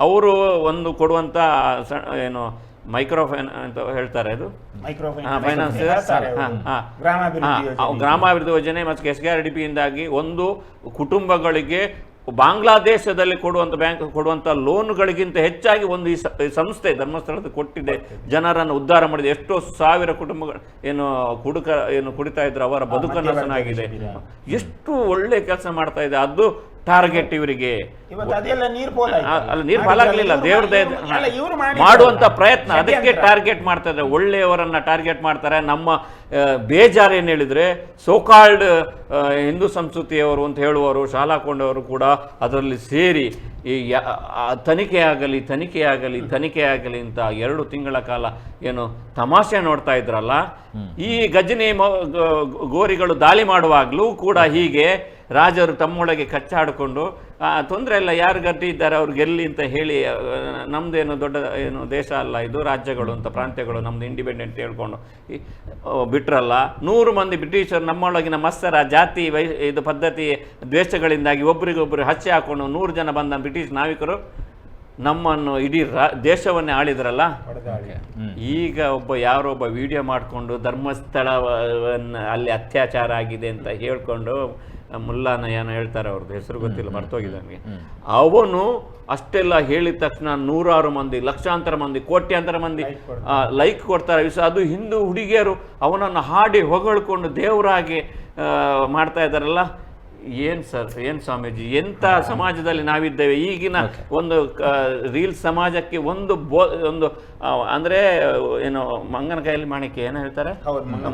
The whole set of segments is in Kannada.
ಅವರು ಒಂದು ಕೊಡುವಂಥ ಸ- ಏನು ಮೈಕ್ರೋ ಫೈನ್ ಅಂತ ಹೇಳ್ತಾರೆ. ಅದು ಫೈನಾನ್ಸ್ ಗ್ರಾಮಾಭಿವೃದ್ಧಿ ಯೋಜನೆ. ಗ್ರಾಮಾಭಿವೃದ್ಧಿ ಯೋಜನೆ ಮತ್ತು ಎಸ್ ಆರ್ ಡಿ ಪಿಯಿಂದಾಗಿ ಒಂದು ಕುಟುಂಬಗಳಿಗೆ ಬಾಂಗ್ಲಾದೇಶದಲ್ಲಿ ಕೊಡುವಂಥ ಬ್ಯಾಂಕ್ ಕೊಡುವಂಥ ಲೋನ್ಗಳಿಗಿಂತ ಹೆಚ್ಚಾಗಿ ಒಂದು ಈ ಈ ಸಂಸ್ಥೆ ಧರ್ಮಸ್ಥಳದ ಕೊಟ್ಟಿದೆ. ಜನರನ್ನು ಉದ್ಧಾರ ಮಾಡಿದೆ. ಎಷ್ಟೋ ಸಾವಿರ ಕುಟುಂಬಗಳು ಏನು ಕುಡುಕ ಏನು ಕುಡಿತಾ ಇದ್ರು ಅವರ ಬದುಕನ್ನು ಚೆನ್ನಾಗಿದೆ ಎಷ್ಟು ಒಳ್ಳೆ ಕೆಲಸ ಮಾಡ್ತಾ ಇದೆ. ಅದು ಟಾರ್ಗೆಟ್ ಇವರಿಗೆ. ಅಲ್ಲ ನೀರು ಪಾಲಾಗ್ಲಿಲ್ಲ ದೇವ್ರ ಮಾಡುವಂತ ಪ್ರಯತ್ನ ಅದಕ್ಕೆ ಟಾರ್ಗೆಟ್ ಮಾಡ್ತಾರೆ ಒಳ್ಳೆಯವರನ್ನ ಟಾರ್ಗೆಟ್ ಮಾಡ್ತಾರೆ. ನಮ್ಮ ಬೇಜಾರ್ ಏನು ಹೇಳಿದ್ರೆ ಸೋಕಾಲ್ಡ್ ಹಿಂದೂ ಸಂಸ್ಕೃತಿಯವರು ಅಂತ ಹೇಳುವವರು ಶಾಲಾ ಕೊಂಡವರು ಕೂಡ ಅದರಲ್ಲಿ ಸೇರಿ ಈ ತನಿಖೆ ಆಗಲಿ ತನಿಖೆ ಆಗಲಿ ತನಿಖೆ ಆಗಲಿ ಅಂತ ಎರಡು ತಿಂಗಳ ಕಾಲ ಏನು ತಮಾಷೆ ನೋಡ್ತಾ ಇದ್ರಲ್ಲ ಈ ಗಜನಿ ಗೋರಿಗಳು ದಾಳಿ ಮಾಡುವಾಗಲೂ ಕೂಡ ಹೀಗೆ ರಾಜರು ತಮ್ಮೊಳಗೆ ಕಚ್ಚಾಡಿಕೊಂಡು ತೊಂದರೆ ಇಲ್ಲ ಯಾರು ಗಟ್ಟಿ ಇದ್ದಾರೆ ಅವ್ರು ಗೆಲ್ಲಿ ಅಂತ ಹೇಳಿ ನಮ್ಮದೇನು ದೊಡ್ಡ ಏನು ದೇಶ ಅಲ್ಲ ಇದು ರಾಜ್ಯಗಳು ಅಂತ ಪ್ರಾಂತ್ಯಗಳು ನಮ್ದು ಇಂಡಿಪೆಂಡೆಂಟ್ ಹೇಳ್ಕೊಂಡು ಬಿಟ್ರಲ್ಲ. ನೂರು ಮಂದಿ ಬ್ರಿಟಿಷರು ನಮ್ಮೊಳಗಿನ ಮತ್ಸರ ಜಾತಿ ವೈ ಇದು ಪದ್ಧತಿ ದ್ವೇಷಗಳಿಂದಾಗಿ ಒಬ್ರಿಗೊಬ್ರು ಹಚ್ಚಿ ಹಾಕೊಂಡು ನೂರು ಜನ ಬಂದ ಬ್ರಿಟಿಷ್ ನಾವಿಕರು ನಮ್ಮನ್ನು ಇಡೀ ರಾ ದೇಶವನ್ನೇ ಆಳಿದ್ರಲ್ಲ? ಈಗ ಒಬ್ಬ ಯಾರೋ ಒಬ್ಬ ವಿಡಿಯೋ ಮಾಡಿಕೊಂಡು ಧರ್ಮಸ್ಥಳವನ್ನು ಅಲ್ಲಿ ಅತ್ಯಾಚಾರ ಆಗಿದೆ ಅಂತ ಹೇಳ್ಕೊಂಡು ಮುಲ್ಲಾನ ಏನೋ ಹೇಳ್ತಾರೆ ಅವ್ರದ್ದು ಹೆಸರು ಗೊತ್ತಿಲ್ಲ ಮರ್ತೋಗಿದೆ ನನಗೆ ಅವನು ಅಷ್ಟೆಲ್ಲ ಹೇಳಿದ ತಕ್ಷಣ ನೂರಾರು ಮಂದಿ ಲಕ್ಷಾಂತರ ಮಂದಿ ಕೋಟ್ಯಾಂತರ ಮಂದಿ ಲೈಕ್ ಕೊಡ್ತಾರೆ. ವಿಷ ಅದು ಹಿಂದೂ ಹುಡುಗಿಯರು ಅವನನ್ನು ಹಾಡಿ ಹೊಗಳ್ಕೊಂಡು ದೇವರಾಗಿ ಮಾಡ್ತಾ ಇದ್ದಾರಲ್ಲ. ಏನ್ ಸರ್ ಏನ್ ಸ್ವಾಮೀಜಿ ಎಂತ ಸಮಾಜದಲ್ಲಿ ನಾವಿದ್ದೇವೆ? ಈಗಿನ ಒಂದು ರೀಲ್ ಸಮಾಜಕ್ಕೆ ಒಂದು ಬೋ ಒಂದು ಅಂದ್ರೆ ಏನು ಮಂಗನ ಕೈಯಲ್ಲಿ ಮಾಣಿಕೆ ಏನೋ ಹೇಳ್ತಾರೆ?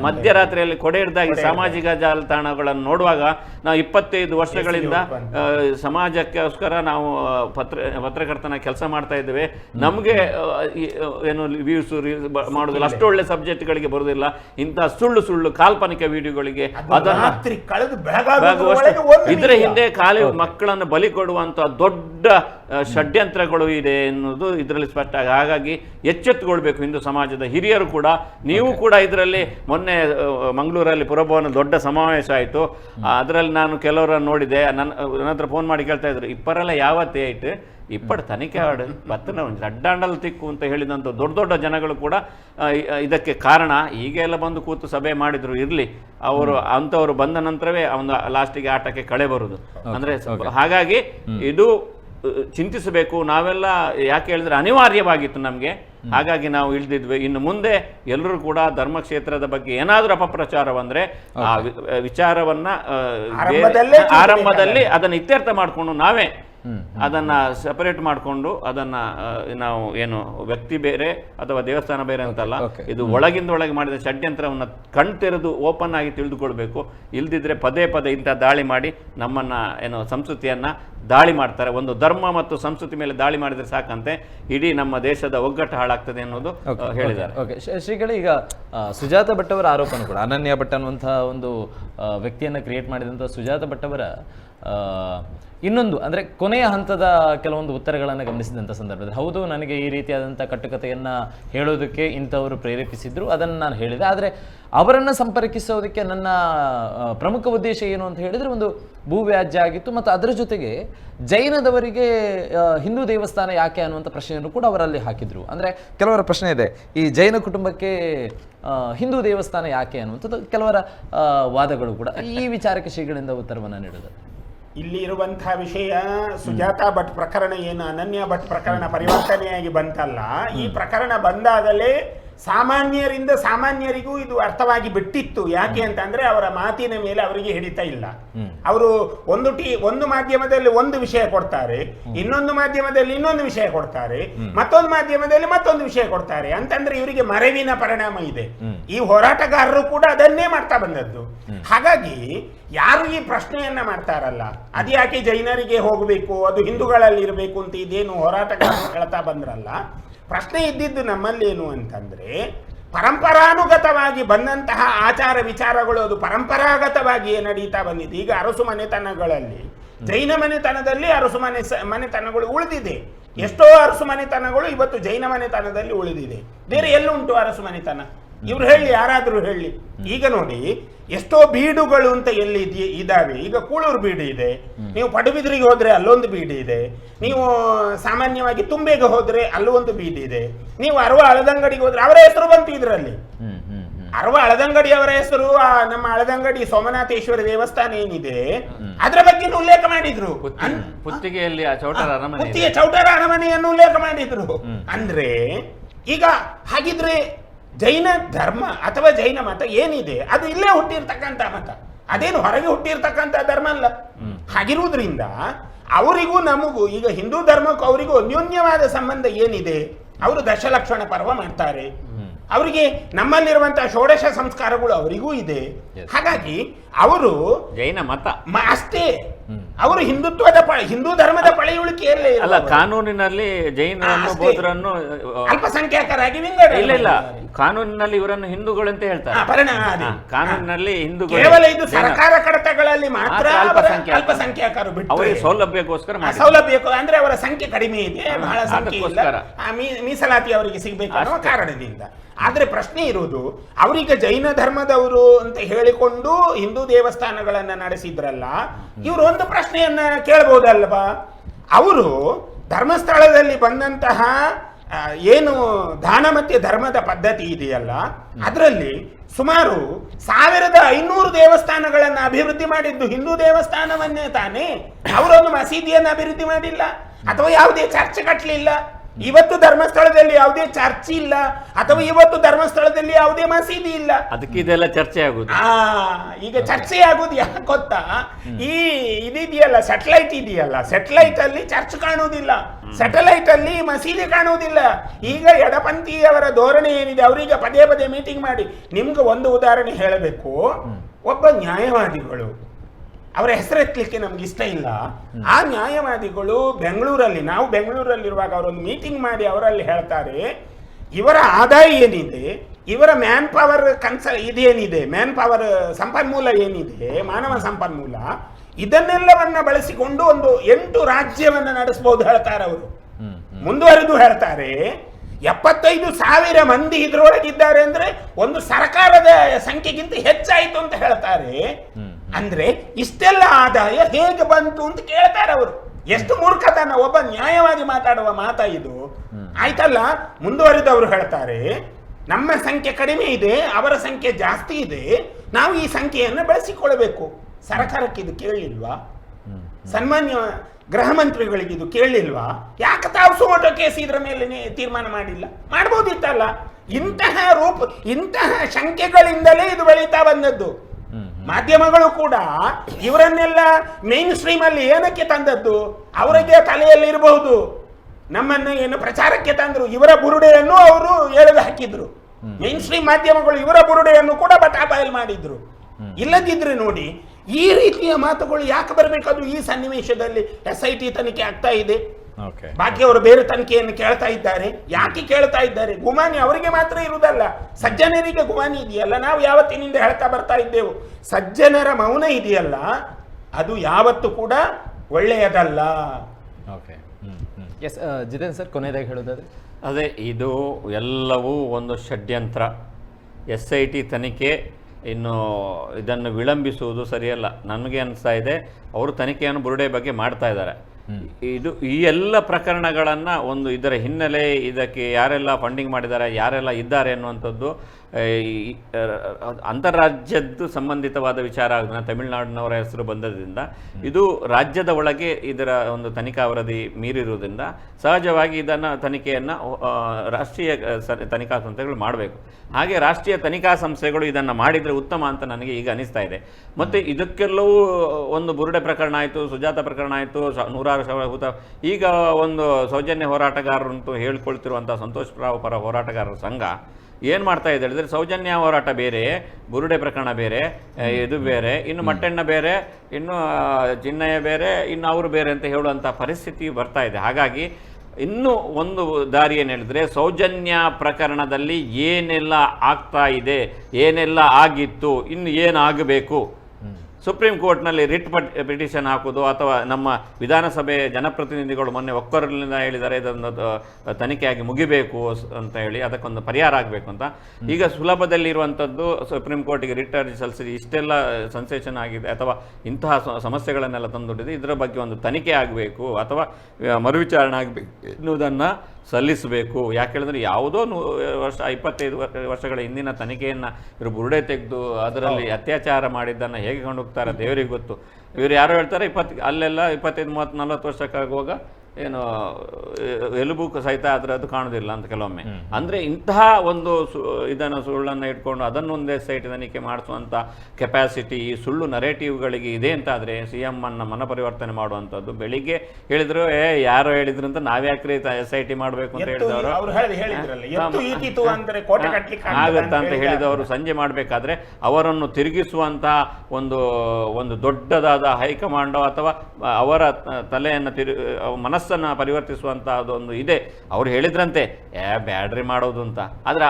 ಮಧ್ಯರಾತ್ರಿಯಲ್ಲಿ ಕೊಡೆ ಹಿಡ್ದಾಗಿ ಸಾಮಾಜಿಕ ಜಾಲತಾಣಗಳನ್ನು ನೋಡುವಾಗ ನಾವು ಇಪ್ಪತ್ತೈದು ವರ್ಷಗಳಿಂದ ಸಮಾಜಕ್ಕೋಸ್ಕರ ನಾವು ಪತ್ರ ಪತ್ರಕರ್ತನ ಕೆಲಸ ಮಾಡ್ತಾ ಇದ್ದೇವೆ. ನಮಗೆ ಏನು ವ್ಯೂಸ್ ಮಾಡೋದಿಲ್ಲ ಅಷ್ಟು ಒಳ್ಳೆ ಸಬ್ಜೆಕ್ಟ್ಗಳಿಗೆ ಬರೋದಿಲ್ಲ ಇಂತಹ ಸುಳ್ಳು ಸುಳ್ಳು ಕಾಲ್ಪನಿಕ ವಿಡಿಯೋಗಳಿಗೆ ಅದನ್ನು ರಾತ್ರಿ ಕಳೆದು ಒಂದು ಇದರ video. ಹಿಂದೆ ಖಾಲಿ ಮಕ್ಕಳನ್ನು ಬಲಿ ಕೊಡುವಂತಹ ದೊಡ್ಡ ಆ, ಷಡ್ಯಂತ್ರಗಳು ಇದೆ ಎನ್ನುವುದು ಇದರಲ್ಲಿ ಸ್ಪಷ್ಟ ಆಗಿ- ಹಾಗಾಗಿ ಎಚ್ಚೆತ್ತುಕೊಳ್ಬೇಕು ಹಿಂದೂ ಸಮಾಜದ ಹಿರಿಯರು ಕೂಡ. ನೀವು ಕೂಡ ಇದರಲ್ಲಿ ಮೊನ್ನೆ ಆ, ಮಂಗಳೂರಲ್ಲಿ ಪುರಭವನ ದೊಡ್ಡ ಸಮಾವೇಶ ಆಯಿತು. ಅದರಲ್ಲಿ ನಾನು ಕೆಲವರನ್ನು ನೋಡಿದೆ. ನನ್ನ ನನ್ನ ಹತ್ರ ಫೋನ್ ಮಾಡಿ ಕೇಳ್ತಾ ಇದ್ರು. ಇಪ್ಪರೆಲ್ಲ ಯಾವತ್ತೇ ಆಯ್ತು? ಇಪ್ಪಡು ತನಿಖೆ ಆಡು ಬತ್ತನ ಒಂದು ಅಡ್ಡಾಂಡಲ್ ತಿಕ್ಕು ಅಂತ ಹೇಳಿದಂಥ ದೊಡ್ಡ ದೊಡ್ಡ ಜನಗಳು ಕೂಡ ಇದಕ್ಕೆ ಕಾರಣ ಈಗ ಎಲ್ಲ ಬಂದು ಕೂತು ಸಭೆ ಮಾಡಿದ್ರು ಇರಲಿ. ಅವರು ಅಂಥವ್ರು ಬಂದ ನಂತರವೇ ಒಂದು ಲಾಸ್ಟಿಗೆ ಆಟಕ್ಕೆ ಕಳೆ ಬರುದು. ಅಂದ್ರೆ ಹಾಗಾಗಿ ಇದು ಚಿಂತಿಸಬೇಕು. ನಾವೆಲ್ಲ ಯಾಕೆ ಹೇಳಿದ್ರೆ ಅನಿವಾರ್ಯವಾಗಿತ್ತು ನಮಗೆ. ಹಾಗಾಗಿ ನಾವು ಇಳಿದಿದ್ವಿ. ಇನ್ನು ಮುಂದೆ ಎಲ್ಲರೂ ಕೂಡ ಧರ್ಮಕ್ಷೇತ್ರದ ಬಗ್ಗೆ ಏನಾದರೂ ಅಪಪ್ರಚಾರ ಬಂದ್ರೆ ಆ ವಿಚಾರವನ್ನ. ಆರಂಭದಲ್ಲಿ ಅದನ್ನ ಇತ್ಯರ್ಥ ಮಾಡಿಕೊಂಡು ನಾವೇ ಅದನ್ನ ಸೆಪರೇಟ್ ಮಾಡಿಕೊಂಡು ಅದನ್ನ ನಾವು ಏನು ವ್ಯಕ್ತಿ ಬೇರೆ ಅಥವಾ ದೇವಸ್ಥಾನ ಬೇರೆ ಅಂತಲ್ಲ. ಇದು ಒಳಗಿಂದ ಒಳಗೆ ಮಾಡಿದ ಷಡ್ಯಂತ್ರವನ್ನು ಕಣ್ತೆರೆದು ಓಪನ್ ಆಗಿ ತಿಳಿದುಕೊಳ್ಬೇಕು. ಇಲ್ದಿದ್ರೆ ಪದೇ ಪದೇ ಇಂಥ ದಾಳಿ ಮಾಡಿ ನಮ್ಮನ್ನ ಏನು ಸಂಸ್ಕೃತಿಯನ್ನ ದಾಳಿ ಮಾಡ್ತಾರೆ. ಒಂದು ಧರ್ಮ ಮತ್ತು ಸಂಸ್ಕೃತಿ ಮೇಲೆ ದಾಳಿ ಮಾಡಿದ್ರೆ ಸಾಕಂತೆ. ಇಡೀ ನಮ್ಮ ದೇಶದ ಒಗ್ಗಟ್ಟು ಹಾಳಾಗ್ತದೆ ಅನ್ನೋದು ಹೇಳಿದ್ದಾರೆ. ಓಕೆ ಶ್ರೀಗಳೇ ಈಗ ಸುಜಾತ ಭಟ್ ಅವರ ಆರೋಪನು ಕೂಡ ಅನನ್ಯ ಭಟ್ ಅನ್ನುವಂತಹ ಒಂದು ವ್ಯಕ್ತಿಯನ್ನ ಕ್ರಿಯೇಟ್ ಮಾಡಿದಂತಹ ಸುಜಾತ ಭಟ್ ಅವರ ಆ, ಇನ್ನೊಂದು, ಅಂದರೆ ಕೊನೆಯ ಹಂತದ ಕೆಲವೊಂದು ಉತ್ತರಗಳನ್ನು ಗಮನಿಸಿದಂಥ ಸಂದರ್ಭದಲ್ಲಿ. ಹೌದು, ನನಗೆ ಈ ರೀತಿಯಾದಂಥ ಕಟ್ಟುಕತೆಯನ್ನು ಹೇಳೋದಕ್ಕೆ ಇಂಥವರು ಪ್ರೇರೇಪಿಸಿದ್ರು, ಅದನ್ನು ನಾನು ಹೇಳಿದೆ. ಆದರೆ ಅವರನ್ನು ಸಂಪರ್ಕಿಸೋದಕ್ಕೆ ನನ್ನ ಪ್ರಮುಖ ಉದ್ದೇಶ ಏನು ಅಂತ ಹೇಳಿದರೆ ಒಂದು ಭೂವ್ಯಾಜ್ಯ ಆಗಿತ್ತು, ಮತ್ತು ಅದರ ಜೊತೆಗೆ ಜೈನದವರಿಗೆ ಹಿಂದೂ ದೇವಸ್ಥಾನ ಯಾಕೆ ಅನ್ನುವಂಥ ಪ್ರಶ್ನೆಯನ್ನು ಕೂಡ ಅವರಲ್ಲಿ ಹಾಕಿದರು. ಅಂದರೆ ಕೆಲವರ ಪ್ರಶ್ನೆ ಇದೆ, ಈ ಜೈನ ಕುಟುಂಬಕ್ಕೆ ಹಿಂದೂ ದೇವಸ್ಥಾನ ಯಾಕೆ ಅನ್ನುವಂಥದ್ದು. ಕೆಲವರ ವಾದಗಳು ಕೂಡ. ಈ ವಿಚಾರಕ್ಕೆ ಶ್ರೀಗಳಿಂದ ಉತ್ತರವನ್ನು ನೀಡಿದರು ಇಲ್ಲಿ ಇರುವಂತಹ ವಿಷಯ ಸುಜಾತಾ ಭಟ್ ಪ್ರಕರಣ ಏನು ಅನನ್ಯ ಭಟ್ ಪ್ರಕರಣ ಪರಿವರ್ತನೆಯಾಗಿ ಬಂತಲ್ಲ ಈ ಪ್ರಕರಣ ಬಂದಾಗಲೇ ಸಾಮಾನ್ಯರಿಂದ ಸಾಮಾನ್ಯರಿಗೂ ಇದು ಅರ್ಥವಾಗಿ ಬಿಟ್ಟಿತ್ತು. ಯಾಕೆ ಅಂತಂದ್ರೆ ಅವರ ಮಾತಿನ ಮೇಲೆ ಅವರಿಗೆ ಹಿಡಿತ ಇಲ್ಲ. ಅವರು ಒಂದು ಟಿ ಒಂದು ಮಾಧ್ಯಮದಲ್ಲಿ ಒಂದು ವಿಷಯ ಕೊಡ್ತಾರೆ ಇನ್ನೊಂದು ಮಾಧ್ಯಮದಲ್ಲಿ ಇನ್ನೊಂದು ವಿಷಯ ಕೊಡ್ತಾರೆ ಮತ್ತೊಂದು ಮಾಧ್ಯಮದಲ್ಲಿ ಮತ್ತೊಂದು ವಿಷಯ ಕೊಡ್ತಾರೆ. ಅಂತಂದ್ರೆ ಇವರಿಗೆ ಮರೆವಿನ ಪರಿಣಾಮ ಇದೆ. ಈ ಹೋರಾಟಗಾರರು ಕೂಡ ಅದನ್ನೇ ಮಾಡ್ತಾ ಬಂದದ್ದು. ಹಾಗಾಗಿ ಯಾರು ಈ ಪ್ರಶ್ನೆಯನ್ನ ಮಾಡ್ತಾರಲ್ಲ ಅದು ಯಾಕೆ ಜೈನರಿಗೆ ಹೋಗಬೇಕು ಅದು ಹಿಂದೂಗಳಲ್ಲಿ ಇರಬೇಕು ಅಂತ ಇದೇನು ಹೋರಾಟಗಾರರು ಹೇಳ್ತಾ ಬಂದ್ರಲ್ಲ ಪ್ರಶ್ನೆ ಇದ್ದಿದ್ದು ನಮ್ಮಲ್ಲೇನು ಅಂತಂದರೆ, ಪರಂಪರಾನುಗತವಾಗಿ ಬಂದಂತಹ ಆಚಾರ ವಿಚಾರಗಳು ಅದು ಪರಂಪರಾಗತವಾಗಿಯೇ ನಡೀತಾ ಬಂದಿದೆ ಈಗ ಅರಸು ಮನೆತನಗಳಲ್ಲಿ, ಜೈನ ಮನೆತನದಲ್ಲಿ ಅರಸು ಮನೆ ಮನೆತನಗಳು ಉಳಿದಿದೆ. ಎಷ್ಟೋ ಅರಸು ಮನೆತನಗಳು ಇವತ್ತು ಜೈನ ಮನೆತನದಲ್ಲಿ ಉಳಿದಿದೆ. ಬೇರೆ ಎಲ್ಲುಂಟು ಅರಸು ಮನೆತನ? ಇವ್ರು ಹೇಳಿ ಯಾರಾದ್ರೂ ಹೇಳಿ. ಈಗ ನೋಡಿ ಎಷ್ಟೋ ಬೀಡುಗಳು ಅಂತ ಎಲ್ಲಿ ಇದಾವೆ. ಈಗ ಕೂಳೂರು ಬೀಡು ಇದೆ. ನೀವು ಪಡುಬಿದ್ರಿಗೆ ಹೋದ್ರೆ ಅಲ್ಲೊಂದು ಬೀಡು ಇದೆ. ನೀವು ಸಾಮಾನ್ಯವಾಗಿ ತುಂಬೆಗೆ ಹೋದ್ರೆ ಅಲ್ಲೊಂದು ಬೀಡು ಇದೆ. ನೀವು ಅರವ ಅಳದಂಗಡಿಗೆ ಹೋದ್ರೆ ಅವರ ಹೆಸರು ಬಂತು ಇದರಲ್ಲಿ. ಅರವ ಹಳದಂಗಡಿ ಅವರ ಹೆಸರು ಆ ನಮ್ಮ ಅಳದಂಗಡಿ ಸೋಮನಾಥೇಶ್ವರ ದೇವಸ್ಥಾನ ಏನಿದೆ ಅದರ ಬಗ್ಗೆ ಉಲ್ಲೇಖ ಮಾಡಿದ್ರು. ಪುತ್ತಿಗೆಯಲ್ಲಿ. ಚೌಟರ ಅರಮನೆಯನ್ನು ಉಲ್ಲೇಖ ಮಾಡಿದ್ರು. ಅಂದ್ರೆ ಈಗ ಹಾಗಿದ್ರೆ ಜೈನ ಧರ್ಮ ಅಥವಾ ಜೈನ ಮತ ಏನಿದೆ ಅದು ಇಲ್ಲೇ ಹುಟ್ಟಿರ್ತಕ್ಕಂಥ ಮತ. ಅದೇನು ಹೊರಗೆ ಹುಟ್ಟಿರ್ತಕ್ಕಂಥ ಧರ್ಮ ಅಲ್ಲ. ಹಾಗಿರುವುದರಿಂದ ಅವರಿಗೂ ನಮಗೂ ಈಗ ಹಿಂದೂ ಧರ್ಮಕ್ಕೂ ಅವರಿಗೂ ಅನ್ಯೋನ್ಯವಾದ ಸಂಬಂಧ ಏನಿದೆ? ಅವರು ದಶಲಕ್ಷಣ ಪರ್ವ ಮಾಡ್ತಾರೆ. ಅವರಿಗೆ ನಮ್ಮಲ್ಲಿರುವಂತಹ ಷೋಡಶ ಸಂಸ್ಕಾರಗಳು ಅವರಿಗೂ ಇದೆ. ಹಾಗಾಗಿ ಅವರು ಜೈನ ಮತ. ಅಷ್ಟೇ. ಅವರು ಹಿಂದುತ್ವದ ಹಿಂದೂ ಧರ್ಮದ ಪಳೆಯುಳಿಕೆಯಲ್ಲೇ ಅಲ್ಲ ಕಾನೂನಿನಲ್ಲಿ ಜೈನರನ್ನು ಅಷ್ಟೇ. ಬೌದ್ಧರನ್ನು ಅಲ್ಪಸಂಖ್ಯಾತರಾಗಿ ಇಲ್ಲ ಇಲ್ಲ. ಕಾನೂನಿನಲ್ಲಿ ಇವರನ್ನು ಹಿಂದೂಗಳು ಅಂತ ಹೇಳ್ತಾರೆ. ಪರಿಣಾಮ ಕಾನೂನಿನಲ್ಲಿ ಹಿಂದೂಗಳು ಕೇವಲ ಇದು ಜೈನ- ಸರ್ಕಾರ ಕಡತಗಳಲ್ಲಿ ಮಾತ್ರ ಅಲ್ಪಸಂಖ್ಯಾತರು ಬಿಟ್ಟು ಅವರಿಗೆ ಸೌಲಭ್ಯಕ್ಕೋಸ್ಕರ ಸೌಲಭ್ಯ ಅಂದ್ರೆ ಅವರ ಸಂಖ್ಯೆ ಕಡಿಮೆ ಇದೆ ಬಹಳ ಸಂಖ್ಯೆ ಮೀಸಲಾತಿ ಅವರಿಗೆ ಸಿಗಬೇಕು ಅನ್ನೋ ಕಾರಣದಿಂದ. ಆದ್ರೆ ಪ್ರಶ್ನೆ ಇರುವುದು ಅವರೀಗ ಜೈನ ಧರ್ಮದವರು ಅಂತ ಹೇಳಿಕೊಂಡು ಹಿಂದೂ ದೇವಸ್ಥಾನಗಳನ್ನು ನಡೆಸಿದ್ರಲ್ಲ ಇವರು ಒಂದು ಪ್ರಶ್ನೆಯನ್ನ ಕೇಳಬಹುದಲ್ವಾ ಅವರು ಧರ್ಮಸ್ಥಳದಲ್ಲಿ ಬಂದಂತಹ ಏನು ದಾನ ಮತ್ತೆ ಧರ್ಮದ ಪದ್ಧತಿ ಇದೆಯಲ್ಲ ಅದರಲ್ಲಿ ಸುಮಾರು ಸಾವಿರದ ಐನೂರು ದೇವಸ್ಥಾನಗಳನ್ನು ಅಭಿವೃದ್ಧಿ ಮಾಡಿದ್ದು ಹಿಂದೂ ದೇವಸ್ಥಾನವನ್ನೇ ತಾನೇ? ಅವರೊಂದು ಮಸೀದಿಯನ್ನು ಅಭಿವೃದ್ಧಿ ಮಾಡಿಲ್ಲ ಅಥವಾ ಯಾವುದೇ ಚರ್ಚ್ ಕಟ್ಟಲಿಲ್ಲ ಇವತ್ತು ಧರ್ಮಸ್ಥಳದಲ್ಲಿ ಯಾವುದೇ ಚರ್ಚ್ ಇಲ್ಲ ಅಥವಾ ಇವತ್ತು ಧರ್ಮಸ್ಥಳದಲ್ಲಿ ಯಾವುದೇ ಮಸೀದಿ ಇಲ್ಲ. ಅದಕ್ಕೆ ಇದೆಲ್ಲ ಚರ್ಚೆ ಆಗುದು. ಆ ಈಗ ಚರ್ಚೆ ಆಗೋದು ಯಾಕೆ ಗೊತ್ತಾ? ಈ ಇದಿದೆಯಲ್ಲ ಸೆಟಲೈಟ್ ಇದೆಯಲ್ಲ ಸೆಟಲೈಟ್ ಅಲ್ಲಿ ಚರ್ಚ್ ಕಾಣುವುದಿಲ್ಲ. ಸೆಟಲೈಟ್ ಅಲ್ಲಿ ಮಸೀದಿ ಕಾಣುವುದಿಲ್ಲ. ಈಗ ಎಡಪಂಥೀಯವರ ಧೋರಣೆ ಏನಿದೆ ಅವರಿಗೆ ಪದೇ ಪದೇ ಮೀಟಿಂಗ್ ಮಾಡಿ ನಿಮ್ಗೆ ಒಂದು ಉದಾಹರಣೆ ಹೇಳಬೇಕು. ಒಬ್ಬ ನ್ಯಾಯವಾದಿಗಳು ಅವರ ಹೆಸರೆತ್ತಲಿಕ್ಕೆ ನಮ್ಗೆ ಇಷ್ಟ ಇಲ್ಲ. ಆ ನ್ಯಾಯವಾದಿಗಳು ಬೆಂಗಳೂರಲ್ಲಿ ನಾವು ಬೆಂಗಳೂರಲ್ಲಿರುವಾಗ ಅವರೊಂದು ಮೀಟಿಂಗ್ ಮಾಡಿ ಅವರಲ್ಲಿ ಹೇಳ್ತಾರೆ ಇವರ ಆದಾಯ ಏನಿದೆ? ಇವರ ಮ್ಯಾನ್ ಪವರ್ ಕನ್ಸ ಇದೇನಿದೆ? ಮ್ಯಾನ್ ಪವರ್ ಸಂಪನ್ಮೂಲ ಏನಿದೆ? ಮಾನವ ಸಂಪನ್ಮೂಲ? ಇದನ್ನೆಲ್ಲವನ್ನ ಬಳಸಿಕೊಂಡು ಒಂದು ಎಂಟು ರಾಜ್ಯವನ್ನ ನಡೆಸಬಹುದು ಹೇಳ್ತಾರೆ ಅವರು. ಮುಂದುವರೆದು ಹೇಳ್ತಾರೆ ಎಪ್ಪತ್ತೈದು ಸಾವಿರ ಮಂದಿ ಇದ್ರೊಳಗಿದ್ದಾರೆ ಅಂದ್ರೆ ಒಂದು ಸರ್ಕಾರದ ಸಂಖ್ಯೆಗಿಂತ ಹೆಚ್ಚಾಯಿತು ಅಂತ ಹೇಳ್ತಾರೆ. ಅಂದ್ರೆ ಇಷ್ಟೆಲ್ಲ ಆದಾಯ ಹೇಗೆ ಬಂತು ಅಂತ ಕೇಳ್ತಾರೆ ಅವರು. ಎಷ್ಟು ಮೂರ್ಖತನ ಒಬ್ಬ ನ್ಯಾಯವಾಗಿ ಮಾತಾಡುವ ಮಾತಾ ಇದು. ಆಯ್ತಲ್ಲ? ಮುಂದುವರಿದವರು ಹೇಳ್ತಾರೆ ನಮ್ಮ ಸಂಖ್ಯೆ ಕಡಿಮೆ ಇದೆ ಅವರ ಸಂಖ್ಯೆ ಜಾಸ್ತಿ ಇದೆ ನಾವು ಈ ಸಂಖ್ಯೆಯನ್ನು ಬೆಳೆಸಿಕೊಳ್ಳಬೇಕು. ಸರ್ಕಾರಕ್ಕೆ ಇದು ಕೇಳಿಲ್ವಾ? ಸನ್ಮಾನ್ಯ ಗೃಹ ಮಂತ್ರಿಗಳಿಗೆ ಇದು ಕೇಳಲಿಲ್ವಾ ಯಾಕೆ ತಾವು ಸುಮೋಟೋ ಕೇಸ್ ಇದ್ರ ಮೇಲೆ ತೀರ್ಮಾನ ಮಾಡಿಲ್ಲ? ಮಾಡ್ಬೋದಿತ್ತಲ್ಲ. ಇಂತಹ ರೂಪ ಇಂತಹ ಶಂಕೆಗಳಿಂದಲೇ ಇದು ಬೆಳೀತಾ ಬಂದದ್ದು. ಮಾಧ್ಯಮಗಳು ಕೂಡ ಇವರನ್ನೆಲ್ಲ ಮೇನ್ ಸ್ಟ್ರೀಮ್ ಅಲ್ಲಿ ಏನಕ್ಕೆ ತಂದದ್ದು? ಅವರಿಗೆ ತಲೆಯಲ್ಲಿ ಇರಬಹುದು. ನಮ್ಮನ್ನು ಏನು ಪ್ರಚಾರಕ್ಕೆ ತಂದ್ರು? ಇವರ ಬುರುಡೆಯನ್ನು ಅವರು ಎಳೆದು ಹಾಕಿದ್ರು. ಮೇನ್ ಸ್ಟ್ರೀಮ್ ಮಾಧ್ಯಮಗಳು ಇವರ ಬುರುಡೆಯನ್ನು ಕೂಡ ಬಟಾಪಾಯಲ್ ಮಾಡಿದ್ರು. ಇಲ್ಲದಿದ್ರೆ ನೋಡಿ ಈ ರೀತಿಯ ಮಾತುಗಳು ಯಾಕೆ ಬರಬೇಕದು ಈ ಸನ್ನಿವೇಶದಲ್ಲಿ ಎಸ್ ಐ ಟಿ ತನಿಖೆ ಆಗ್ತಾ ಇದೆ. ಬಾಕಿ ಅವರು ಬೇರೆ ತನಿಖೆಯನ್ನು ಕೇಳ್ತಾ ಇದ್ದಾರೆ. ಯಾಕೆ ಕೇಳ್ತಾ ಇದ್ದಾರೆ? ಗುಮಾನಿ ಅವರಿಗೆ ಮಾತ್ರ ಇರುವುದಲ್ಲ. ಸಜ್ಜನರಿಗೆ ಗುಮಾನಿ ಇದೆಯಲ್ಲ? ನಾವು ಯಾವತ್ತಿನಿಂದ ಹೇಳ್ತಾ ಬರ್ತಾ ಇದ್ದೆವು. ಸಜ್ಜನರ ಮೌನ ಇದೆಯಲ್ಲ. ಅದು ಯಾವತ್ತೂ ಕೂಡ ಒಳ್ಳೆಯದಲ್ಲ. ಓಕೆ ಎಸ್ ಜಿತೇನ್ ಸರ್ ಕೊನೆಯದಾಗಿ ಹೇಳೋದಾದ್ರೆ ಅದೇ ಇದು ಎಲ್ಲವೂ ಒಂದು ಷಡ್ಯಂತ್ರ. ಎಸ್ ಐ ಟಿ ತನಿಖೆ ಇನ್ನು ಇದನ್ನು ವಿಳಂಬಿಸುವುದು ಸರಿಯಲ್ಲ. ನನಗೆ ಅನಿಸ್ತಾ ಇದೆ ಅವರು ತನಿಖೆಯನ್ನು ಬುರುಡೆ ಬಗ್ಗೆ ಮಾಡ್ತಾ ಇದ್ದಾರೆ. ಇದು ಈ ಎಲ್ಲ ಪ್ರಕರಣಗಳನ್ನು ಒಂದು ಇದರ ಹಿನ್ನೆಲೆ ಇದಕ್ಕೆ ಯಾರೆಲ್ಲ ಫಂಡಿಂಗ್ ಮಾಡಿದ್ದಾರೆ ಯಾರೆಲ್ಲ ಇದ್ದಾರೆ ಅನ್ನುವಂಥದ್ದು ಈ, ಸಂಬಂಧಿತವಾದ ವಿಚಾರ ಆಗೋದನ್ನ ತಮಿಳುನಾಡಿನವರ ಹೆಸರು ಬಂದದ್ರಿಂದ. ಇದು ರಾಜ್ಯದ ಒಳಗೆ ಇದರ ಒಂದು ತನಿಖಾ ವರದಿ ಮೀರಿರುವುದರಿಂದ ಸಹಜವಾಗಿ ಇದನ್ನು ತನಿಖೆಯನ್ನು ರಾಷ್ಟ್ರೀಯ ತನಿಖಾ ಸಂಸ್ಥೆಗಳು ಮಾಡಬೇಕು. ಹಾಗೆ ರಾಷ್ಟ್ರೀಯ ತನಿಖಾ ಸಂಸ್ಥೆಗಳು ಇದನ್ನು ಮಾಡಿದರೆ ಉತ್ತಮ ಅಂತ ನನಗೆ ಈಗ ಅನಿಸ್ತಾ ಇದೆ. ಮತ್ತು ಇದಕ್ಕೆಲ್ಲವೂ ಒಂದು ಬುರುಡೆ ಪ್ರಕರಣ ಆಯಿತು ಸುಜಾತ ಪ್ರಕರಣ ಆಯಿತು ನೂರಾರು ಸಾವಿರ ಹುತ. ಈಗ ಒಂದು ಸೌಜನ್ಯ ಹೋರಾಟಗಾರರು ಅಂತೂ ಹೇಳ್ಕೊಳ್ತಿರುವಂಥ ಸಂತೋಷ್ ರಾವ್ ಪರ ಹೋರಾಟಗಾರರ ಸಂಘ ಏನು ಮಾಡ್ತಾ ಇದೆ ಹೇಳಿದ್ರೆ ಸೌಜನ್ಯ ಹೋರಾಟ ಬೇರೆ ಬುರುಡೆ ಪ್ರಕರಣ ಬೇರೆ ಇದು ಬೇರೆ ಇನ್ನು ಮಟ್ಟಣ್ಣ ಬೇರೆ ಇನ್ನು ಚಿನ್ನಯ್ಯ ಬೇರೆ ಇನ್ನು ಅವರು ಬೇರೆ ಅಂತ ಹೇಳುವಂಥ ಪರಿಸ್ಥಿತಿ ಬರ್ತಾ ಇದೆ. ಹಾಗಾಗಿ ಇನ್ನು ಒಂದು ದಾರಿ ಏನು ಹೇಳಿದ್ರೆ ಸೌಜನ್ಯ ಪ್ರಕರಣದಲ್ಲಿ ಏನೆಲ್ಲ ಆಗ್ತಾ ಇದೆ ಏನೆಲ್ಲ ಆಗಿತ್ತು ಇನ್ನು ಏನಾಗಬೇಕು ಸುಪ್ರೀಂ ಕೋರ್ಟ್ನಲ್ಲಿ ರಿಟ್ ಪಿಟಿಷನ್ ಹಾಕೋದು ಅಥವಾ ನಮ್ಮ ವಿಧಾನಸಭೆ ಜನಪ್ರತಿನಿಧಿಗಳು ಮೊನ್ನೆ ಒಕ್ಕರಲಿಂದ ಹೇಳಿದ್ದಾರೆ ಇದನ್ನು ತನಿಖೆಯಾಗಿ ಮುಗಿಬೇಕು ಅಂತ ಹೇಳಿ ಅದಕ್ಕೊಂದು ಪರಿಹಾರ ಆಗಬೇಕು ಅಂತ. ಈಗ ಸುಲಭದಲ್ಲಿರುವಂಥದ್ದು ಸುಪ್ರೀಂ ಕೋರ್ಟಿಗೆ ರಿಟ್ ಅರ್ಜಿ ಸಲ್ಲಿಸಿ ಇಷ್ಟೆಲ್ಲ ಸೆನ್ಸೇಷನ್ ಆಗಿದೆ ಅಥವಾ ಇಂತಹ ಸಮಸ್ಯೆಗಳನ್ನೆಲ್ಲ ತಂದೊಡ್ಡಿದೆ ಇದರ ಬಗ್ಗೆ ಒಂದು ತನಿಖೆ ಆಗಬೇಕು ಅಥವಾ ಮರುವಿಚಾರಣೆ ಆಗಬೇಕು ಎನ್ನುವುದನ್ನು ಸಲ್ಲಿಸಬೇಕು. ಯಾಕೆ ಹೇಳಿದ್ರೆ ಯಾವುದೋ ನೂ ವರ್ಷ ಇಪ್ಪತ್ತೈದು ವರ್- ವರ್ಷಗಳ ಹಿಂದಿನ ತನಿಖೆಯನ್ನು ಇವರು ಬುರುಡೆ ತೆಗೆದು ಅದರಲ್ಲಿ ಅತ್ಯಾಚಾರ ಮಾಡಿದ್ದನ್ನು ಹೇಗೆ ಕೊಂಡೋಗ್ತಾರೆ ದೇವರಿಗೆ ಗೊತ್ತು. ಇವರು ಯಾರು ಹೇಳ್ತಾರೆ ಇಪ್ಪತ್ತು ಅಲ್ಲೆಲ್ಲ ಇಪ್ಪತ್ತೈದು ಮೂವತ್ತು ನಲ್ವತ್ತು ವರ್ಷಕ್ಕಾಗುವಾಗ ಏನು ಎಲುಬು ಸಹಿತ ಆದರೆ ಅದು ಕಾಣೋದಿಲ್ಲ ಅಂತ ಕೆಲವೊಮ್ಮೆ. ಅಂದರೆ ಇಂತಹ ಒಂದು ಸು ಇದನ್ನು ಸುಳ್ಳನ್ನು ಇಟ್ಕೊಂಡು ಅದನ್ನೊಂದೇ ಸೈಟ್ ತನಿಖೆ ಮಾಡಿಸುವಂಥ ಕೆಪಾಸಿಟಿ ಈ ಸುಳ್ಳು ನರೇಟಿವ್ಗಳಿಗೆ ಇದೆ ಅಂತ ಆದರೆ ಸಿ ಎಂ ಅನ್ನ ಮನ ಪರಿವರ್ತನೆ ಮಾಡುವಂಥದ್ದು. ಬೆಳಿಗ್ಗೆ ಹೇಳಿದ್ರು ಏ ಯಾರು ಹೇಳಿದ್ರು ಅಂತ ನಾವ್ಯಾಕ್ರಿ ಎಸ್ ಐ ಟಿ ಮಾಡಬೇಕು ಅಂತ ಹೇಳಿದವರು? ಆಗುತ್ತ ಅಂತ ಹೇಳಿದವರು ಸಂಜೆ ಮಾಡಬೇಕಾದ್ರೆ ಅವರನ್ನು ತಿರುಗಿಸುವಂತಹ ಒಂದು ಒಂದು ದೊಡ್ಡದಾದ ಹೈಕಮಾಂಡೋ ಅಥವಾ ಅವರ ತಲೆಯನ್ನು ತಿರು ಅವ್ ಮನಸ್ಸನ್ನು ಪರಿವರ್ತಿಸುವಂತಹದ್ದು ಒಂದು ಇದೆ. ಅವ್ರು ಹೇಳಿದ್ರಂತೆ ಏ ಬ್ಯಾಡ್ರಿ ಮಾಡೋದು ಅಂತ. ಆದರೆ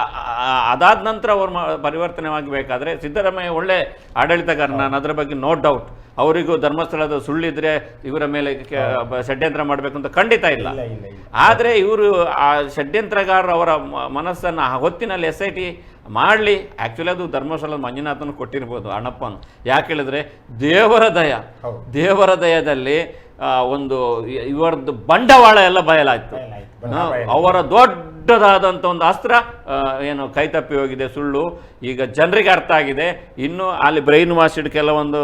ಅದಾದ ನಂತರ ಅವ್ರು ಪರಿವರ್ತನೆವಾಗಬೇಕಾದ್ರೆ ಪರಿವರ್ತನೆ ಆಗಬೇಕಾದ್ರೆ ಸಿದ್ದರಾಮಯ್ಯ ಒಳ್ಳೆ ಆಡಳಿತಗಾರ ನಾನು ಅದರ ಬಗ್ಗೆ ನೋ ಡೌಟ್ ಅವರಿಗೂ ಧರ್ಮಸ್ಥಳದ ಸುಳ್ಳಿದ್ರೆ ಇವರ ಮೇಲೆ ಷಡ್ಯಂತ್ರ ಮಾಡಬೇಕು ಅಂತ ಖಂಡಿತ ಇಲ್ಲ. ಆದರೆ ಇವರು ಆ ಷಡ್ಯಂತ್ರಗಾರರು ಅವರ ಮನಸ್ಸನ್ನು ಹೊತ್ತಿನಲ್ಲಿ ಆ ಹೊತ್ತಿನಲ್ಲಿ ಎಸ್ ಐ ಟಿ ಮಾಡಲಿ. ಆ್ಯಕ್ಚುಲಿ ಅದು ಧರ್ಮಸ್ಥಳದ ಮಂಜುನಾಥನ ಕೊಟ್ಟಿರ್ಬೋದು ಅಣ್ಣಪ್ಪನು. ಯಾಕೆ ಹೇಳಿದ್ರೆ ದೇವರ ದಯ. ದೇವರ ದಯದಲ್ಲಿ ಒಂದು ಇವರದ್ದು ಬಂಡವಾಳ ಎಲ್ಲ ಬಯಲಾಯ್ತು. ಅವರ ದೊಡ್ಡದಾದಂಥ ಒಂದು ಅಸ್ತ್ರ ಏನು ಕೈತಪ್ಪಿ ಹೋಗಿದೆ ಸುಳ್ಳು ಈಗ ಜನರಿಗೆ ಅರ್ಥ ಆಗಿದೆ. ಇನ್ನು ಅಲ್ಲಿ ಬ್ರೈನ್ ವಾಶಿಡ್ ಕೆಲವೊಂದು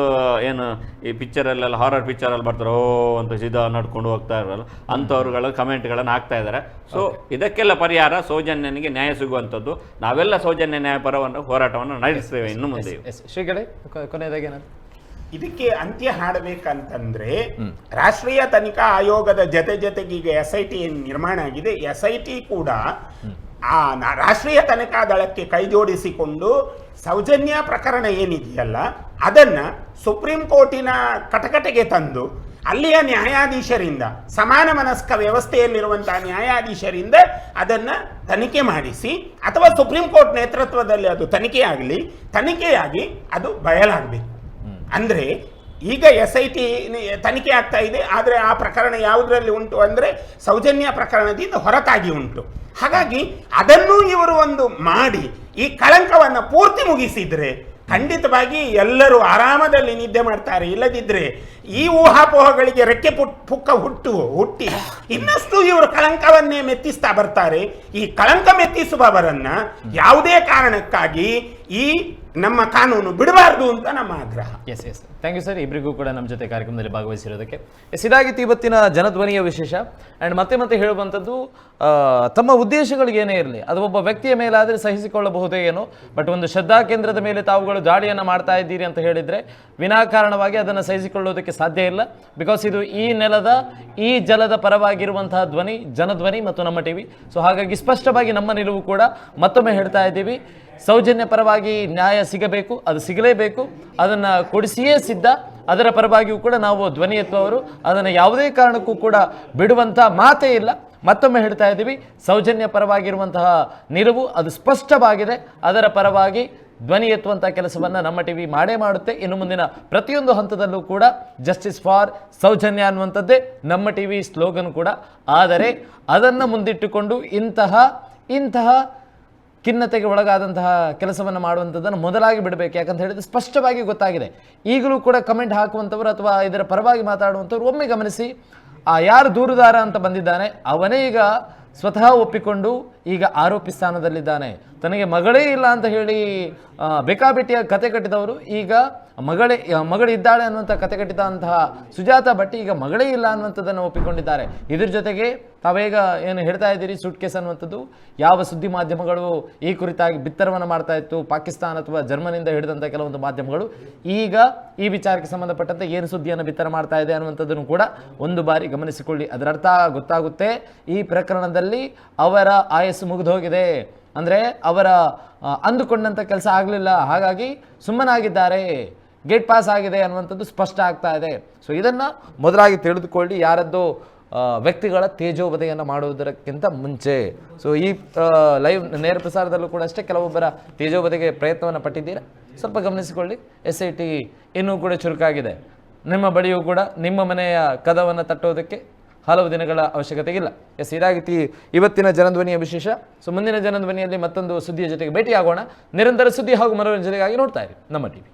ಏನು ಈ ಪಿಕ್ಚರಲ್ಲೆಲ್ಲ ಹಾರರ್ ಪಿಕ್ಚರಲ್ಲಿ ಬರ್ತಾರೆ ಓ ಅಂತ ಸಿದ್ಧ ನಡ್ಕೊಂಡು ಹೋಗ್ತಾ ಇರಲ್ಲ ಅಂಥವ್ರುಗಳ ಕಮೆಂಟ್ಗಳನ್ನು ಹಾಕ್ತಾ ಇದ್ದಾರೆ. ಸೊ ಇದಕ್ಕೆಲ್ಲ ಪರಿಹಾರ ಸೌಜನ್ಯನಿಗೆ ನ್ಯಾಯ ಸಿಗುವಂಥದ್ದು. ನಾವೆಲ್ಲ ಸೌಜನ್ಯ ನ್ಯಾಯಪರವನ್ನು ಹೋರಾಟವನ್ನು ನಡೆಸ್ತೇವೆ ಇನ್ನು ಮುಂದೆ ಶ್ರೀಗಳೇ ಕೊನೆಯದಾಗಿ ಏನಾದ್ರು? ಇದಕ್ಕೆ ಅಂತ್ಯ ಹಾಡಬೇಕಂತಂದ್ರೆ ರಾಷ್ಟ್ರೀಯ ತನಿಖಾ ಆಯೋಗದ ಜೊತೆ ಜೊತೆಗೆ ಈಗ ಎಸ್ ಐ ಟಿ ನಿರ್ಮಾಣ ಆಗಿದೆ. ಎಸ್ ಐ ಟಿ ಕೂಡ ಆ ರಾಷ್ಟ್ರೀಯ ತನಿಖಾ ದಳಕ್ಕೆ ಕೈ ಜೋಡಿಸಿಕೊಂಡು ಸೌಜನ್ಯ ಪ್ರಕರಣ ಏನಿದೆಯಲ್ಲ ಅದನ್ನ ಸುಪ್ರೀಂ ಕೋರ್ಟಿನ ಕಟಕಟೆಗೆ ತಂದು ಅಲ್ಲಿಯ ನ್ಯಾಯಾಧೀಶರಿಂದ ಸಮಾನ ಮನಸ್ಕ ವ್ಯವಸ್ಥೆಯಲ್ಲಿರುವಂತಹ ನ್ಯಾಯಾಧೀಶರಿಂದ ಅದನ್ನ ತನಿಖೆ ಮಾಡಿಸಿ ಅಥವಾ ಸುಪ್ರೀಂ ಕೋರ್ಟ್ ನೇತೃತ್ವದಲ್ಲಿ ಅದು ತನಿಖೆ ಆಗಲಿ ತನಿಖೆಯಾಗಿ ಅದು ಬಯಲಾಗಬೇಕು. ಅಂದ್ರೆ ಈಗ ಎಸ್ ಐ ಟಿ ತನಿಖೆ ಆಗ್ತಾ ಇದೆ, ಆದರೆ ಆ ಪ್ರಕರಣ ಯಾವುದರಲ್ಲಿ ಉಂಟು ಅಂದರೆ ಸೌಜನ್ಯ ಪ್ರಕರಣದಿಂದ ಹೊರತಾಗಿ ಉಂಟು. ಹಾಗಾಗಿ ಅದನ್ನು ಇವರು ಒಂದು ಮಾಡಿ, ಈ ಕಳಂಕವನ್ನು ಪೂರ್ತಿ ಮುಗಿಸಿದರೆ ಖಂಡಿತವಾಗಿ ಎಲ್ಲರೂ ಆರಾಮದಲ್ಲಿ ನಿದ್ದೆ ಮಾಡ್ತಾರೆ. ಇಲ್ಲದಿದ್ರೆ ಈ ಊಹಾಪೋಹಗಳಿಗೆ ರೆಕ್ಕೆ ಪುಟ್ ಪುಕ್ಕ ಹುಟ್ಟು, ಹುಟ್ಟಿ. ಇನ್ನಷ್ಟು ಇವರು ಕಳಂಕವನ್ನೇ ಮೆತ್ತಿಸ್ತಾ ಬರ್ತಾರೆ. ಈ ಕಳಂಕ ಮೆತ್ತಿಸುವವರನ್ನ ಯಾವುದೇ ಕಾರಣಕ್ಕಾಗಿ ಈ ನಮ್ಮ ಕಾನೂನು ಬಿಡಬಾರ್ದು ಅಂತ ನಮ್ಮ ಆಗ್ರಹ. Yes yes thank you sir ಇಬ್ಬರಿಗೂ ಕೂಡ ನಮ್ಮ ಜೊತೆ ಕಾರ್ಯಕ್ರಮದಲ್ಲಿ ಭಾಗವಹಿಸಿರೋದಕ್ಕೆ. ಎಸ್ ಇದಾಗಿತ್ತು ಇವತ್ತಿನ ಜನಧ್ವನಿಯ ವಿಶೇಷ. ಆ್ಯಂಡ್ ಮತ್ತೆ ಮತ್ತೆ ಹೇಳುವಂಥದ್ದು ತಮ್ಮ ಉದ್ದೇಶಗಳಿಗೆ ಏನೇ ಇರಲಿ, ಅದು ಒಬ್ಬ ವ್ಯಕ್ತಿಯ ಮೇಲಾದರೆ ಸಹಿಸಿಕೊಳ್ಳಬಹುದೇ ಏನೋ ಬಟ್ ಒಂದು ಶ್ರದ್ಧಾ ಕೇಂದ್ರದ ಮೇಲೆ ತಾವುಗಳು ದಾಳಿಯನ್ನು ಮಾಡ್ತಾ ಇದ್ದೀರಿ ಅಂತ ಹೇಳಿದರೆ, ವಿನಾಕಾರಣವಾಗಿ ಅದನ್ನು ಸಹಿಸಿಕೊಳ್ಳೋದಕ್ಕೆ ಸಾಧ್ಯ ಇಲ್ಲ. ಬಿಕಾಸ್ ಇದು ಈ ನೆಲದ, ಈ ಜಲದ ಪರವಾಗಿರುವಂತಹ ಧ್ವನಿ, ಜನಧ್ವನಿ ಮತ್ತು ನಮ್ಮ ಟಿವಿ ಸೊ ಹಾಗಾಗಿ ಸ್ಪಷ್ಟವಾಗಿ ನಮ್ಮ ನಿಲುವು ಕೂಡ ಮತ್ತೊಮ್ಮೆ ಹೇಳ್ತಾ ಇದ್ದೀವಿ. ಸೌಜನ್ಯ ಪರವಾಗಿ ನ್ಯಾಯ ಸಿಗಬೇಕು, ಅದು ಸಿಗಲೇಬೇಕು. ಅದನ್ನು ಕೊಡಿಸಿಯೇ ಸಿದ್ಧ. ಅದರ ಪರವಾಗಿಯೂ ಕೂಡ ನಾವು ಧ್ವನಿ ಎತ್ತುವವರು. ಅದನ್ನು ಯಾವುದೇ ಕಾರಣಕ್ಕೂ ಕೂಡ ಬಿಡುವಂಥ ಮಾತೇ ಇಲ್ಲ. ಮತ್ತೊಮ್ಮೆ ಹೇಳ್ತಾ ಇದ್ದೀವಿ. ಸೌಜನ್ಯ ಪರವಾಗಿರುವಂತಹ ನಿಲುವು ಅದು ಸ್ಪಷ್ಟವಾಗಿದೆ. ಅದರ ಪರವಾಗಿ ಧ್ವನಿ ಎತ್ತುವಂಥ ಕೆಲಸವನ್ನು ನಮ್ಮ ಟಿವಿ ಮಾಡೇ ಮಾಡುತ್ತೆ. ಇನ್ನು ಮುಂದಿನ ಪ್ರತಿಯೊಂದು ಹಂತದಲ್ಲೂ ಕೂಡ ಜಸ್ಟಿಸ್ ಫಾರ್ ಸೌಜನ್ಯ ಅನ್ನುವಂಥದ್ದೇ ನಮ್ಮ ಟಿವಿ ಸ್ಲೋಗನ್ ಕೂಡ. ಆದರೆ ಅದನ್ನು ಮುಂದಿಟ್ಟುಕೊಂಡು ಇಂತಹ ಇಂತಹ ಖಿನ್ನತೆಗೆ ಒಳಗಾದಂತಹ ಕೆಲಸವನ್ನು ಮಾಡುವಂಥದ್ದನ್ನು ಮೊದಲಾಗಿ ಬಿಡಬೇಕು. ಯಾಕಂತ ಹೇಳಿದ್ರೆ ಸ್ಪಷ್ಟವಾಗಿ ಗೊತ್ತಾಗಿದೆ. ಈಗಲೂ ಕೂಡ ಕಮೆಂಟ್ ಹಾಕುವಂಥವ್ರು ಅಥವಾ ಇದರ ಪರವಾಗಿ ಮಾತಾಡುವಂಥವ್ರು ಒಮ್ಮೆ ಗಮನಿಸಿ, ಆ ಯಾರು ದೂರುದಾರ ಅಂತ ಬಂದಿದ್ದಾನೆ, ಅವನೇ ಈಗ ಸ್ವತಃ ಒಪ್ಪಿಕೊಂಡು ಈಗ ಆರೋಪಿ ಸ್ಥಾನದಲ್ಲಿದ್ದಾನೆ. ತನಗೆ ಮಗಳೇ ಇಲ್ಲ ಅಂತ ಹೇಳಿ ಬೇಕಾಬಿಟ್ಟಿಯ ಕತೆ ಕಟ್ಟಿದವರು. ಈಗ ಮಗಳೇ ಮಗಳಿದ್ದಾಳೆ ಅನ್ನುವಂಥ ಕತೆ ಕಟ್ಟಿದಂತಹ ಸುಜಾತ ಭಟ್ ಈಗ ಮಗಳೇ ಇಲ್ಲ ಅನ್ನುವಂಥದ್ದನ್ನು ಒಪ್ಪಿಕೊಂಡಿದ್ದಾರೆ. ಇದ್ರ ಜೊತೆಗೆ ತಾವೇಗ ಏನು ಹೇಳ್ತಾ ಇದ್ದೀರಿ ಸೂಟ್ ಕೇಸ್ ಅನ್ನುವಂಥದ್ದು? ಯಾವ ಸುದ್ದಿ ಮಾಧ್ಯಮಗಳು ಈ ಕುರಿತಾಗಿ ಬಿತ್ತರವನ್ನು ಮಾಡ್ತಾ ಇತ್ತು? ಪಾಕಿಸ್ತಾನ ಅಥವಾ ಜರ್ಮನಿಯಿಂದ ಹಿಡಿದಂಥ ಕೆಲವೊಂದು ಮಾಧ್ಯಮಗಳು ಈಗ ಈ ವಿಚಾರಕ್ಕೆ ಸಂಬಂಧಪಟ್ಟಂತೆ ಏನು ಸುದ್ದಿಯನ್ನು ಬಿತ್ತರ ಮಾಡ್ತಾ ಇದೆ ಅನ್ನುವಂಥದ್ದನ್ನು ಕೂಡ ಒಂದು ಬಾರಿ ಗಮನಿಸಿಕೊಳ್ಳಿ. ಅದರರ್ಥ ಗೊತ್ತಾಗುತ್ತೆ, ಈ ಪ್ರಕರಣದಲ್ಲಿ ಅವರ ಆಯಸ್ಸು ಮುಗಿದು ಹೋಗಿದೆ ಅಂದರೆ ಅವರ ಅಂದುಕೊಂಡಂಥ ಕೆಲಸ ಆಗಲಿಲ್ಲ. ಹಾಗಾಗಿ ಸುಮ್ಮನಾಗಿದ್ದಾರೆ. ಗೇಟ್ ಪಾಸ್ ಆಗಿದೆ ಅನ್ನುವಂಥದ್ದು ಸ್ಪಷ್ಟ ಆಗ್ತಾ ಇದೆ. ಸೊ ಇದನ್ನು ಮೊದಲಾಗಿ ತಿಳಿದುಕೊಳ್ಳಿ ಯಾರದ್ದು ವ್ಯಕ್ತಿಗಳ ತೇಜೋವಧೆಯನ್ನು ಮಾಡುವುದಕ್ಕಿಂತ ಮುಂಚೆ. ಸೊ ಈ ಲೈವ್ ನೇರ ಪ್ರಸಾರದಲ್ಲೂ ಕೂಡ ಅಷ್ಟೇ ಕೆಲವೊಬ್ಬರ ತೇಜೋವಧೆಗೆ ಪ್ರಯತ್ನವನ್ನು ಪಟ್ಟಿದ್ದೀರಾ? ಸ್ವಲ್ಪ ಗಮನಿಸಿಕೊಳ್ಳಿ. ಎಸ್ ಐ ಟಿ ಇನ್ನೂ ಕೂಡ ಚುರುಕಾಗಿದೆ. ನಿಮ್ಮ ಬಳಿಯೂ ಕೂಡ ನಿಮ್ಮ ಮನೆಯ ಕದವನ್ನು ತಟ್ಟೋದಕ್ಕೆ ಹಲವು ದಿನಗಳ ಅವಶ್ಯಕತೆ ಇಲ್ಲ. ಎಸ್ ಇದಾಗಿತ್ತು ಇವತ್ತಿನ ಜನಧ್ವನಿಯ ವಿಶೇಷ. ಸೊ ಮುಂದಿನ ಜನಧ್ವನಿಯಲ್ಲಿ ಮತ್ತೊಂದು ಸುದ್ದಿಯ ಜೊತೆಗೆ ಭೇಟಿಯಾಗೋಣ. ನಿರಂತರ ಸುದ್ದಿ ಹಾಗೂ ಮನೋರಂಜನೆಗಾಗಿ ನೋಡ್ತಾ ಇರಿ. ನಮ್ಮ ಟಿವಿ